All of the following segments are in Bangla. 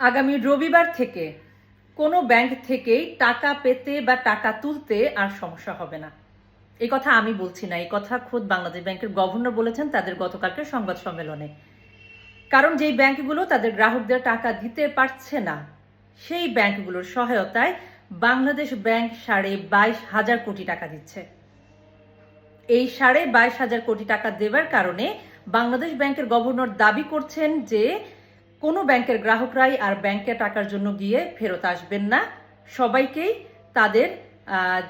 আগামী রবিবার থেকে কোনো ব্যাংক থেকেই টাকা পেতে বা টাকা তুলতে আর সমস্যা হবে না। এই কথা আমি বলছি না, এই কথা খোদ বাংলাদেশ ব্যাংকের গভর্নর বলেছেন তাদের গতকালকের সংবাদ সম্মেলনে। কারণ যেই ব্যাংকগুলো তাদের গ্রাহকদের টাকা দিতে পারছে না, সেই ব্যাংকগুলোর সহায়তায় বাংলাদেশ ব্যাংক সাড়ে বাইশ হাজার কোটি টাকা দিচ্ছে। এই সাড়ে বাইশ হাজার কোটি টাকা দেওয়ার কারণে বাংলাদেশ ব্যাংকের গভর্নর দাবি করছেন যে কোনো ব্যাংকের গ্রাহকরাই আর ব্যাংকে টাকার জন্য গিয়ে ফেরত আসবেন না। সবাইকেই তাদের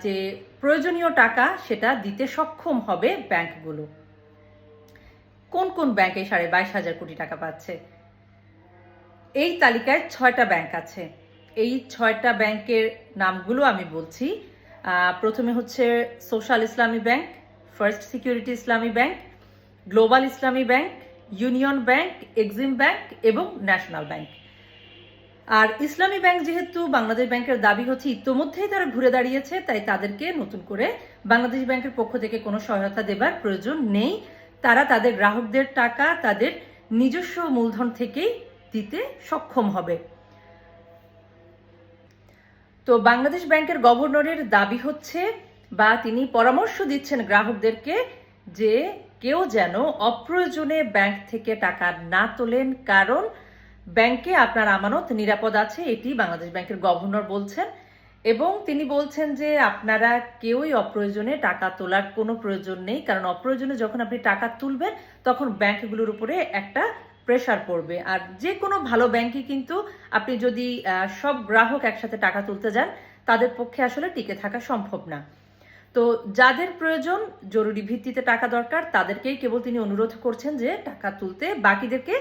যে প্রয়োজনীয় টাকা সেটা দিতে সক্ষম হবে ব্যাংকগুলো। কোন কোন ব্যাংকে সাড়ে বাইশ হাজার কোটি টাকা পাচ্ছে? এই তালিকায় ছয়টা ব্যাংক আছে। এই ছয়টা ব্যাংকের নামগুলো আমি বলছি। প্রথমে হচ্ছে social Islami bank, first security Islami bank, global Islami bank union bank, exim bank এবং ন্যাশনাল ব্যাংক। আর ইসলামী ব্যাংক যেহেতু বাংলাদেশ ব্যাংকের দাবি হচ্ছে ইতোমধ্যেই তারা ঘুরে দাঁড়িয়েছে, তাই তাদেরকে নতুন করে বাংলাদেশ ব্যাংকের পক্ষ থেকে কোনো সহায়তা দেবার প্রয়োজন নেই। তারা তাদের গ্রাহকদের টাকা তাদের নিজস্ব মূলধন থেকেই দিতে সক্ষম হবে। তো বাংলাদেশ ব্যাংকের গভর্নরের দাবি হচ্ছে বা তিনি পরামর্শ দিচ্ছেন গ্রাহকদেরকে যে কেউ যেন অপ্রয়োজনে ব্যাংক থেকে টাকা না তোলেন, কারণ ব্যাংকে আপনার আমানত নিরাপদ আছে, এটি বাংলাদেশ ব্যাংকের গভর্নর বলছেন। এবং তিনি বলছেন যে আপনারা কেউই অপ্রয়োজনে টাকা তোলার কোনো প্রয়োজন নেই, কারণ অপ্রয়োজনে যখন আপনি টাকা তুলবেন, তখন ব্যাংকগুলোর উপরে একটা প্রেশার পড়বে। আর যে কোনো ভালো ব্যাংকই কিন্তু আপনি যদি সব গ্রাহক একসাথে টাকা তুলতে যান, তাদের পক্ষে আসলে টিকে থাকা সম্ভব না। তো যাদের প্রয়োজন জরুরি ভিত্তিতে টাকা দরকার, তাদেরকেই কেবল তিনি অনুরোধ করছেন যে টাকা তুলতে। বাকিদেরকে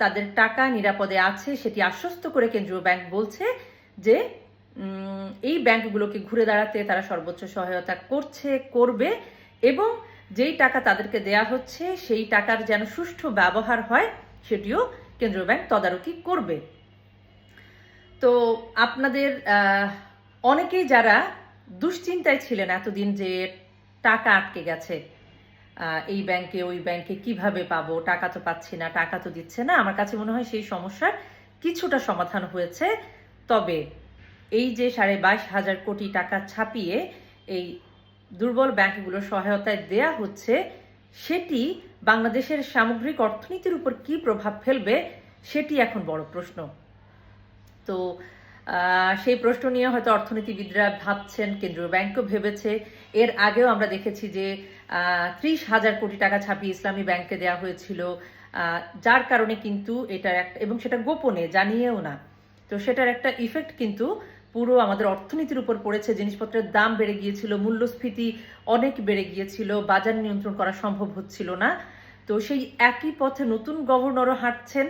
তাদের টাকা নিরাপদে আছে সেটি আশ্বস্ত করে কেন্দ্রীয় ব্যাংক বলছে যে এই ব্যাংকগুলোকে ঘুরে দাঁড়াতে তারা সর্বোচ্চ সহায়তা করছে, করবে এবং যেই টাকা তাদেরকে দেয়া হচ্ছে সেই টাকার যেন সুষ্ঠু ব্যবহার হয় সেটিও কেন্দ্রীয় ব্যাংক তদারকি করবে। তো আপনাদের অনেকেই যারা দুশ্চিন্তায় ছিলেন এতদিন যে টাকা আটকে গেছে। এই ব্যাংকে, ওই ব্যাংকে কীভাবে পাবো? টাকা তো পাচ্ছি না, টাকা তো দিচ্ছে না। আমার কাছে মনে হয় সেই সমস্যার কিছুটা সমাধান হয়েছে। তবে এই যে সাড়ে বাইশ হাজার কোটি টাকা ছাপিয়ে এই দুর্বল ব্যাংকগুলোর সহায়তায় দেয়া হচ্ছে, সেটি বাংলাদেশের সামগ্রিক অর্থনীতির উপর কি প্রভাব ফেলবে, সেটি এখন বড় প্রশ্ন। তো সেই প্রশ্ন নিয়ে হয়তো অর্থনীতিবিদরা ভাবছেন, কেন্দ্রীয় ব্যাংকও ভেবেছে। এর আগেও আমরা দেখেছি যে ত্রিশ হাজার কোটি টাকা ছাপিয়ে ইসলামী ব্যাংকে দেওয়া হয়েছিল যার কারণে কিন্তু এটার একটা এবং সেটা গোপনে জানিয়েও না। তো সেটার একটা ইফেক্ট কিন্তু পুরো আমাদের অর্থনীতির উপর পড়েছে। জিনিসপত্রের দাম বেড়ে গিয়েছিল, মূল্যস্ফীতি অনেক বেড়ে গিয়েছিল, বাজার নিয়ন্ত্রণ করা সম্ভব হচ্ছিল না। তো সেই একই পথে নতুন গভর্নরও হাঁটছেন।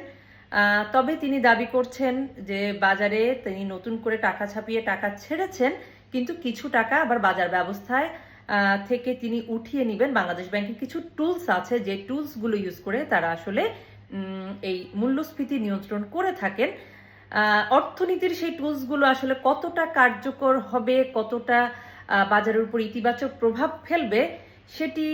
তবে তিনি দাবি করছেন যে বাজারে তিনি নতুন করে টাকা ছাপিয়ে টাকা ছেড়েছেন, কিন্তু কিছু টাকা আবার বাজার ব্যবস্থায় থেকে তিনি উঠিয়ে নেবেন। বাংলাদেশ ব্যাংকের কিছু টুলস আছে, যে টুলসগুলো ইউজ করে তারা আসলে এই মূল্যস্ফীতি নিয়ন্ত্রণ করে থাকেন। অর্থনীতির সেই টুলসগুলো আসলে কতটা কার্যকর হবে, কতটা বাজারের উপর ইতিবাচক প্রভাব ফেলবে, সেটি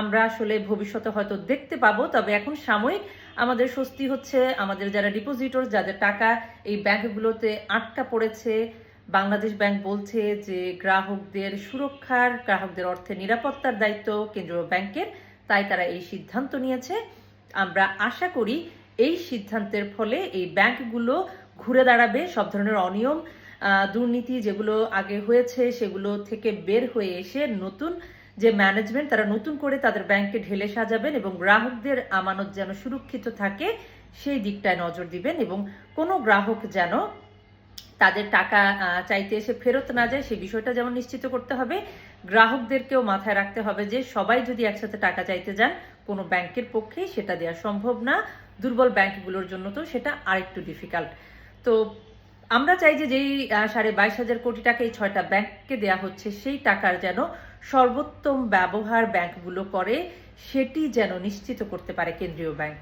আমরা আসলে ভবিষ্যতে হয়তো দেখতে পাবো। তবে এখন সাময়িক আমাদের স্বস্তি হচ্ছে আমাদের যারা ডিপোজিটর যাদের টাকা এই ব্যাংকগুলোতে আটকা পড়েছে, বাংলাদেশ ব্যাংক বলছে যে গ্রাহকদের সুরক্ষার, গ্রাহকদের অর্থের নিরাপত্তার দায়িত্ব কেন্দ্রীয় ব্যাংকের, তাই তারা এই সিদ্ধান্ত নিয়েছে। আমরা আশা করি এই সিদ্ধান্তের ফলে এই ব্যাংকগুলো ঘুরে দাঁড়াবে, সব ধরনের অনিয়ম দুর্নীতি যেগুলো আগে হয়েছে সেগুলো থেকে বের হয়ে এসে নতুন যে ম্যানেজমেন্ট তারা নতুন করে তাদের ব্যাংকে ঢেলে সাজাবেন এবং গ্রাহকদের আমানত যেন সুরক্ষিত থাকে, সেই দিকটায় নজর দিবেন এবং কোনো গ্রাহক যেন তাদের টাকা চাইতে এসে ফেরত না যায়, সেই বিষয়টা যেমন নিশ্চিত করতে হবে। গ্রাহকদেরকেও মাথায় রাখতে হবে যে সবাই যদি একসাথে টাকা চাইতে যান, কোনো ব্যাংকের পক্ষেই সেটা দেওয়া সম্ভব না। দুর্বল ব্যাংকগুলোর জন্য তো সেটা আরেকটু ডিফিকাল্ট তো আমরা চাই যে যেই সাড়ে বাইশ হাজার কোটি টাকা এই ছয়টা ব্যাংককে দেয়া হচ্ছে, সেই টাকার যেন সর্বোত্তম ব্যবহার ব্যাংকগুলো করে সেটি যেন নিশ্চিত করতে পারে কেন্দ্রীয় ব্যাংক।